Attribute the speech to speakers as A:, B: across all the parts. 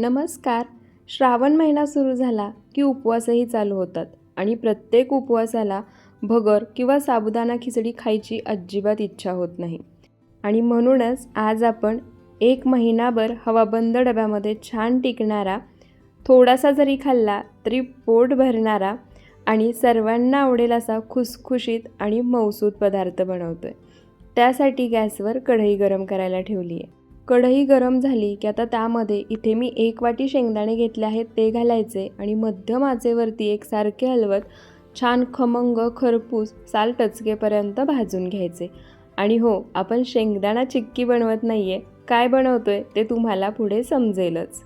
A: नमस्कार. श्रावण महिना सुरू झाला की उपवासही चालू होतात आणि प्रत्येक उपवासाला भगर किंवा साबुदाणा खिचडी खायची अजिबात इच्छा होत नाही. आणि म्हणूनच आज आपण एक महिनाभर हवाबंद डब्यामध्ये छान टिकणारा थोडासा जरी खाल्ला तरी पोट भरणारा आणि सर्वांना आवडेल असा खुसखुशीत आणि मौसूद पदार्थ बनवतो आहे त्यासाठी गॅसवर कढई गरम करायला ठेवली आहे कढई गरम झाली की आता त्यामध्ये इथे मी एक वाटी शेंगदाणे घेतले आहेत ते घालायचे आणि मध्यम आचेवरती एकसारखे हलवत छान खमंग खरपूस साल टचकेपर्यंत भाजून घ्यायचे. आणि हो आपण शेंगदाणा चिक्की बनवत नाही आहे काय बनवतोय ते तुम्हाला पुढे समजेलच.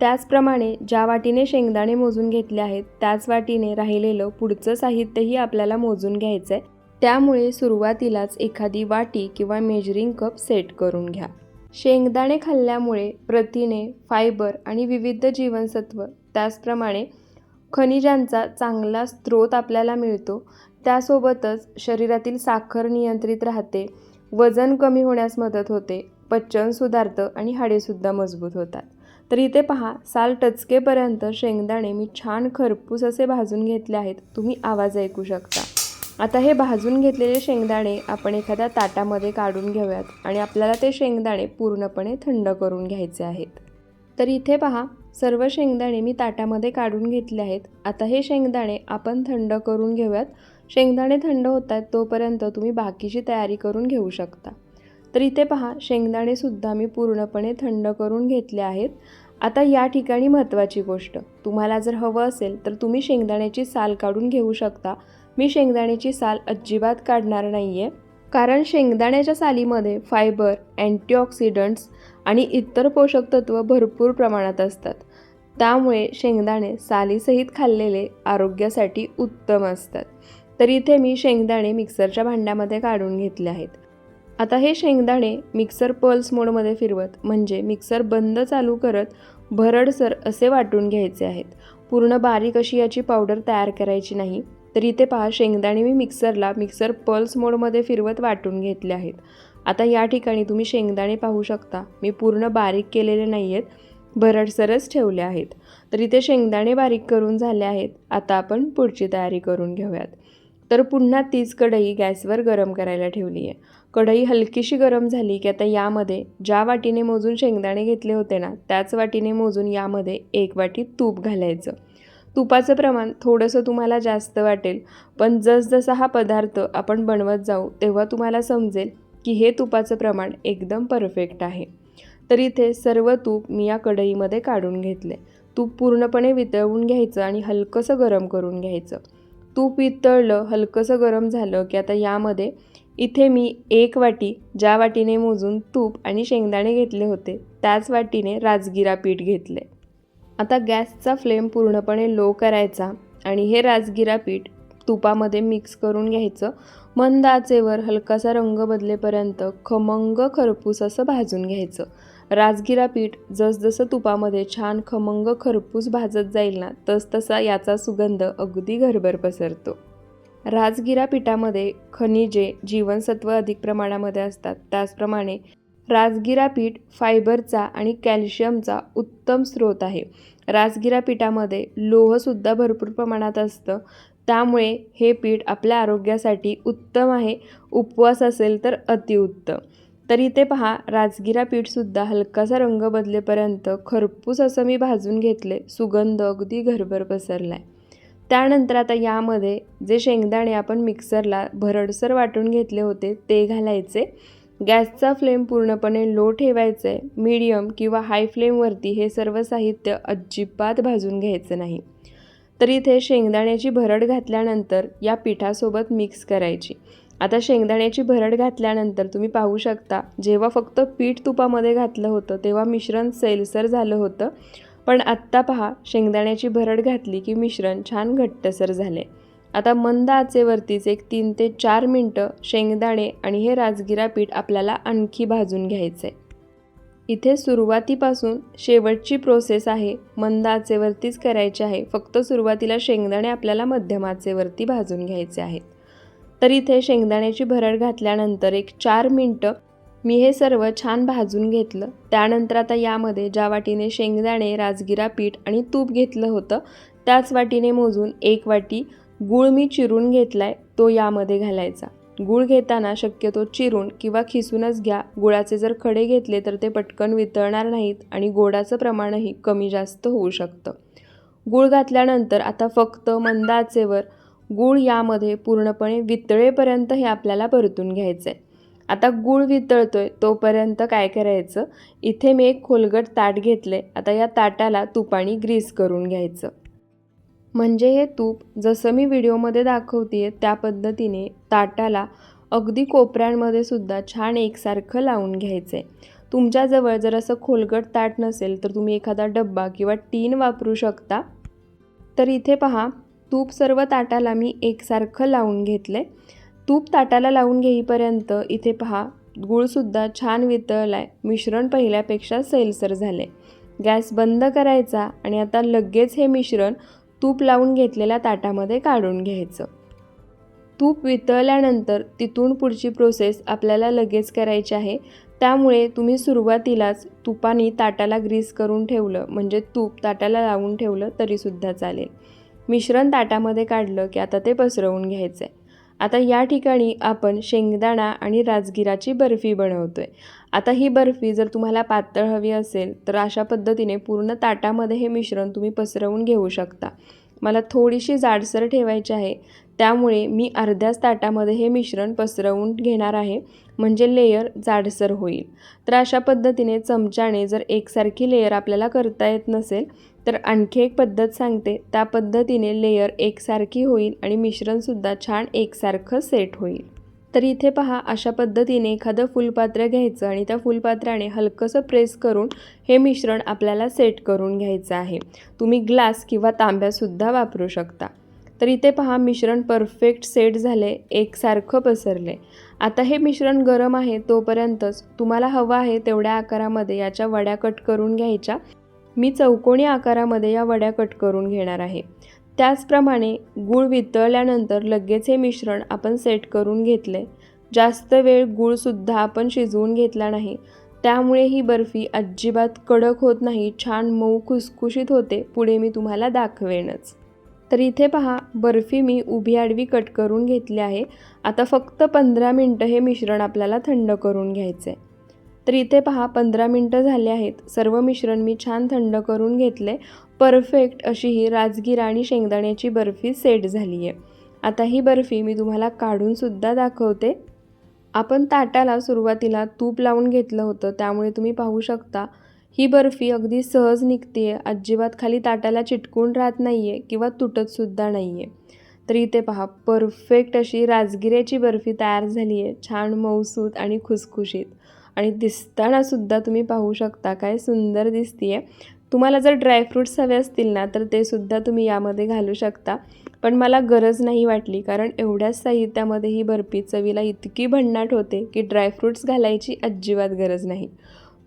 A: त्याचप्रमाणे ज्या वाटीने शेंगदाणे मोजून घेतले आहेत त्याच वाटीने राहिलेलं पुढचं साहित्यही आपल्याला मोजून घ्यायचं आहे त्यामुळे सुरुवातीलाच एखादी वाटी किंवा मेजरिंग कप सेट करून घ्या. शेंगदाणे खाल्ल्यामुळे प्रथिने फायबर आणि विविध जीवनसत्व त्याचप्रमाणे खनिजांचा चांगला स्रोत आपल्याला मिळतो. त्यासोबतच शरीरातील साखर नियंत्रित राहते वजन कमी होण्यास मदत होते पचन सुधारतं आणि हाडेसुद्धा मजबूत होतात. तर इथे पहा साल टचकेपर्यंत शेंगदाणे मी छान खरपूस असे भाजून घेतले आहेत. तुम्ही आवाज ऐकू शकता. आता हे भाजून घेतलेले शेंगदाणे आपण एखाद्या ताटामध्ये काढून घेऊयात आणि आपल्याला ते शेंगदाणे पूर्णपणे थंड करून घ्यायचे आहेत. तर इथे पहा सर्व शेंगदाणे मी ताटामध्ये काढून घेतले आहेत. आता हे शेंगदाणे आपण थंड करून घेऊयात. शेंगदाणे थंड होत आहेत तोपर्यंत तुम्ही बाकीची तयारी करून घेऊ शकता. तर इथे पहा शेंगदाणेसुद्धा मी पूर्णपणे थंड करून घेतले आहेत. आता या ठिकाणी महत्त्वाची गोष्ट. तुम्हाला जर हवं असेल तर तुम्ही शेंगदाण्याची साल काढून घेऊ शकता. मी शेंगदाण्याची साल अजिबात काढणार नाही आहे कारण शेंगदाण्याच्या सालीमध्ये फायबर अँटीऑक्सिडंट्स आणि इतर पोषक तत्त्व भरपूर प्रमाणात असतात. त्यामुळे शेंगदाणे सालीसहित खाल्लेले आरोग्यासाठी उत्तम असतात. तर इथे मी शेंगदाणे मिक्सरच्या भांड्यामध्ये काढून घेतले आहेत. आता हे शेंगदाणे मिक्सर पल्स मोडमध्ये फिरवत म्हणजे मिक्सर बंद चालू करत भरडसर असे वाटून घ्यायचे आहेत. पूर्ण बारीक अशी याची पावडर तयार करायची नाही तर इथे पहा शेंगदाणे मी मिक्सरला मिक्सर पल्स मोडमध्ये फिरवत वाटून घेतले आहेत. आता या ठिकाणी तुम्ही शेंगदाणे पाहू शकता. मी पूर्ण बारीक केलेले नाही आहेत भरडसरच ठेवले आहेत. तर इथे शेंगदाणे बारीक करून झाले आहेत. आता आपण पुढची तयारी करून घेऊयात. तर पुन्हा तीच कढई गॅसवर गरम करायला ठेवली आहे कढई हलकीशी गरम झाली की आता यामध्ये ज्या वाटीने मोजून शेंगदाणे घेतले होते ना त्याच वाटीने मोजून यामध्ये एक वाटी तूप घालायचं. तुपाचं प्रमाण थोडंसं तुम्हाला जास्त वाटेल पण जसजसा हा पदार्थ आपण बनवत जाऊ तेव्हा तुम्हाला समजेल की हे तुपाचं प्रमाण एकदम परफेक्ट आहे. तर इथे सर्व तूप मी या कढईमध्ये काढून घेतले. तूप पूर्णपणे वितळवून घ्यायचं आणि हलकंसं गरम करून घ्यायचं. तूप वितळलं हलकंसं गरम झालं की आता यामध्ये इथे मी एक वाटी ज्या वाटीने मोजून तूप आणि शेंगदाणे घेतले होते त्याच वाटीने राजगिरा पीठ घेतले. आता गॅसचा फ्लेम पूर्णपणे लो करायचा आणि हे राजगिरा पीठ तुपामध्ये मिक्स करून घ्यायचं. मंद आचेवर हलकासा रंग बदलेपर्यंत खमंग खरपूस असं भाजून घ्यायचं. राजगिरा पीठ जसजसं तुपामध्ये छान खमंग खरपूस भाजत जाईल ना तसतसा याचा सुगंध अगदी घरभर पसरतो. राजगिरा पिठामध्ये खनिजे जीवनसत्व अधिक प्रमाणामध्ये असतात. त्याचप्रमाणे राजगिरा पीठ फायबरचा आणि कॅल्शियमचा उत्तम स्रोत आहे. राजगिरा पिठामध्ये लोहसुद्धा भरपूर प्रमाणात असतं. त्यामुळे हे पीठ आपल्या आरोग्यासाठी उत्तम आहे. उपवास असेल तर अतिउत्तम तर इथे पहा राजगिरा पीठसुद्धा हलकासा रंग बदलेपर्यंत खरपूस असं मी भाजून घेतले सुगंध अगदी घरभर पसरला आहे त्यानंतर आता यामध्ये जे शेंगदाणे आपण मिक्सरला भरडसर वाटून घेतले होते ते घालायचे. गॅसचा फ्लेम पूर्णपणे लो ठेवायचा. आहे मीडियम किंवा हाय फ्लेमवरती हे सर्व साहित्य अजिबात भाजून घ्यायचं नाही. तर इथे शेंगदाण्याची भरड घातल्यानंतर या पिठासोबत मिक्स करायची. आता शेंगदाण्याची भरड घातल्यानंतर तुम्ही पाहू शकता जेव्हा फक्त पीठ तुपामध्ये घातलं होतं तेव्हा मिश्रण सैलसर झालं होतं. पण आत्ता पहा शेंगदाण्याची भरड घातली की मिश्रण छान घट्टसर झाले. आता मंद आचेवरतीच एक तीन ते चार मिनटं शेंगदाणे आणि हे राजगिरा पीठ आपल्याला आणखी भाजून घ्यायचं आहे इथे सुरुवातीपासून शेवटची प्रोसेस आहे मंद आचेवरतीच करायची आहे. फक्त सुरुवातीला शेंगदाणे आपल्याला मध्यम आचेवरती भाजून घ्यायचे आहेत. तर इथे शेंगदाण्याची भरड घातल्यानंतर एक चार मिनटं मी हे सर्व छान भाजून घेतलं. त्यानंतर आता यामध्ये ज्या वाटीने शेंगदाणे राजगिरा पीठ आणि तूप घेतलं होतं त्याच वाटीने मोजून एक वाटी गूळ मी चिरून घेतला आहे तो यामध्ये घालायचा. गूळ घेताना शक्यतो चिरून किंवा खिसूनच घ्या. गुळाचे जर खडे घेतले तर ते पटकन वितळणार नाहीत आणि गोडाचं प्रमाणही कमी जास्त होऊ शकतं. गूळ घातल्यानंतर आता फक्त मंद आचेवर गूळ यामध्ये पूर्णपणे वितळेपर्यंत हे आपल्याला परतून घ्यायचं आहे आता गूळ वितळतोय तोपर्यंत काय करायचं? इथे मी एक खोलगट ताट घेतले आता या ताटाला तुपाणी ग्रीस करून घ्यायचं. म्हणजे हे तूप जसं मी व्हिडिओमध्ये दाखवते त्या पद्धतीने ताटाला अगदी कोपऱ्यांमध्ये सुद्धा छान एकसारखं लावून घ्यायचं आहे तुमच्याजवळ जर असं खोलगट ताट नसेल तर तुम्ही एखादा डब्बा किंवा टीन वापरू शकता. तर इथे पहा तूप सर्व ताटाला मी एकसारखं लावून घेतलं आहे तूप ताटाला लावून घेईपर्यंत इथे पहा गूळसुद्धा छान वितळला आहे मिश्रण पहिल्यापेक्षा सैलसर झाले गॅस बंद करायचा आणि आता लगेच हे मिश्रण तूप लावून घेतलेल्या ताटामध्ये काढून घ्यायचं. तूप वितळल्यानंतर तिथून पुढची प्रोसेस आपल्याला लगेच करायची आहे. त्यामुळे तुम्ही सुरुवातीलाच तुपाने ताटाला ग्रीस करून ठेवलं म्हणजे तूप ताटाला लावून ठेवलं तरीसुद्धा चालेल. मिश्रण ताटामध्ये काढलं की आता ते पसरवून घ्यायचं आहे आता या ठिकाणी आपण शेंगदाणा आणि राजगिराची बर्फी बनवतो आहे आता ही बर्फी जर तुम्हाला पातळ हवी असेल तर अशा पद्धतीने पूर्ण ताटामध्ये हे मिश्रण तुम्ही पसरवून घेऊ शकता. मला थोडीशी जाडसर ठेवायची आहे त्यामुळे मी अर्ध्याच ताटामध्ये हे मिश्रण पसरवून घेणार आहे म्हणजे लेयर जाडसर होईल. तर अशा पद्धतीने चमच्याने जर एकसारखी लेयर आपल्याला करता येत नसेल तर आणखी एक पद्धत सांगते. त्या पद्धतीने लेयर एकसारखी होईल आणि मिश्रणसुद्धा छान एकसारखं सेट होईल. तर इथे पहा अशा पद्धतीने एखादं फुलपात्र घ्यायचं आणि त्या फुलपात्राने हलकंसं प्रेस करून हे मिश्रण आपल्याला सेट करून घ्यायचं आहे. तुम्ही ग्लास किंवा तांब्यासुद्धा वापरू शकता. तर इथे पहा मिश्रण परफेक्ट सेट झाले एकसारखं पसरले. आता हे मिश्रण गरम आहे तोपर्यंतच तुम्हाला हवं आहे तेवढ्या आकारामध्ये याच्या वड्या कट करून घ्यायच्या. मी चौकोनी आकारामध्ये या वड्या कट करून घेणार आहे. त्याचप्रमाणे गूळ वितळल्यानंतर लगेच हे मिश्रण आपण सेट करून घेतले. जास्त वेळ गूळसुद्धा आपण शिजवून घेतला नाही. त्यामुळे ही बर्फी अजिबात कडक होत नाही छान मऊ खुसखुशीत होते पुढे मी तुम्हाला दाखवेनच. तर इथे पहा बर्फी मी उभी आडवी कट करून घेतली आहे. आता फक्त पंधरा मिनटं हे मिश्रण आपल्याला थंड करून घ्यायचं आहे तर इथे पहा पंधरा मिनटं झाले आहेत. सर्व मिश्रण मी छान थंड करून घेतले. परफेक्ट अशी ही राजगिरा आणि शेंगदाण्याची बर्फी सेट झाली आहे आता ही बर्फी मी तुम्हाला काढूनसुद्धा दाखवते. आपण ताटाला सुरुवातीला तूप लावून घेतलं होतं त्यामुळे तुम्ही पाहू शकता ही बर्फी अगदी सहज निघते आहे अजिबात खाली ताटाला चिटकून राहत नाही आहे किंवा तुटतसुद्धा नाही आहे तर इथे पहा परफेक्ट अशी राजगिऱ्याची बर्फी तयार झाली आहे छान मऊसूत आणि खुसखुशीत. आणि दिसतानासुद्धा तुम्ही पाहू शकता काय सुंदर दिसते आहे तुम्हाला जर ड्रायफ्रूट्स हवे असतील ना तर ते सुद्धा तुम्ही यामध्ये घालू शकता. पण मला गरज नाही वाटली कारण एवढ्याच साहित्यामध्ये ही बर्फी चवीला इतकी भन्नाट होते की ड्रायफ्रूट्स घालायची अजिबात गरज नाही.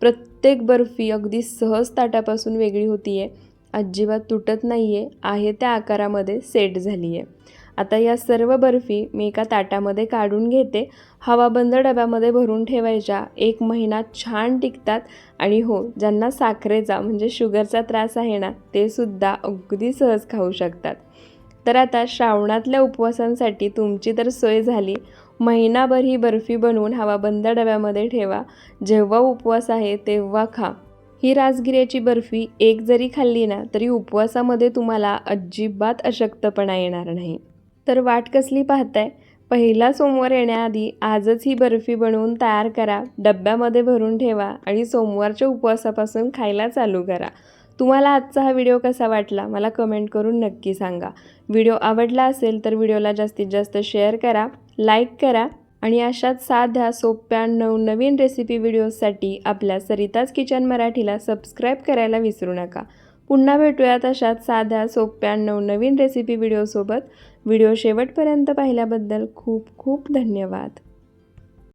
A: प्रत्येक बर्फी अगदी सहज ताटापासून वेगळी होती आहे अजिबात तुटत नाही आहे आहे त्या आकारामध्ये सेट झाली आहे आता या सर्व बर्फी मी एका ताटामध्ये काढून घेते. हवाबंद डब्यामध्ये भरून ठेवायच्या. एक महिना छान टिकतात. आणि हो ज्यांना साखरेचा म्हणजे शुगरचा त्रास आहे ना ते सुद्धा अगदी सहज खाऊ शकतात. तर आता श्रावणातल्या उपवासांसाठी तुमची तर सोय झाली. महिनाभर ही बर्फी बनवून हवाबंद डब्यामध्ये ठेवा. जेव्हा उपवास आहे तेव्हा खा. ही राजगिऱ्याची बर्फी एक जरी खाल्ली ना तरी उपवासामध्ये तुम्हाला अजिबात अशक्तपणा येणार नाही. तर वाट कसली पाहताय? पहिला सोमवार येण्याआधी आजच ही बर्फी बनवून तयार करा डब्यामध्ये भरून ठेवा आणि सोमवारच्या उपवासापासून खायला चालू करा. तुम्हाला आजचा हा व्हिडिओ कसा वाटला? मला कमेंट करून नक्की सांगा. व्हिडिओ आवडला असेल तर व्हिडिओला जास्तीत जास्त शेअर करा लाईक करा आणि अशाच साध्या सोप्या नवनवीन रेसिपी व्हिडिओजसाठी आपल्या सरिताज किचन मराठीला सबस्क्राईब करायला विसरू नका. पुन्हा भेटूयात अशाच साध्या सोप्या नवनवीन रेसिपी व्हिडिओसोबत व्हिडिओ शेवटपर्यंत पाहिल्याबद्दल खूप खूप धन्यवाद.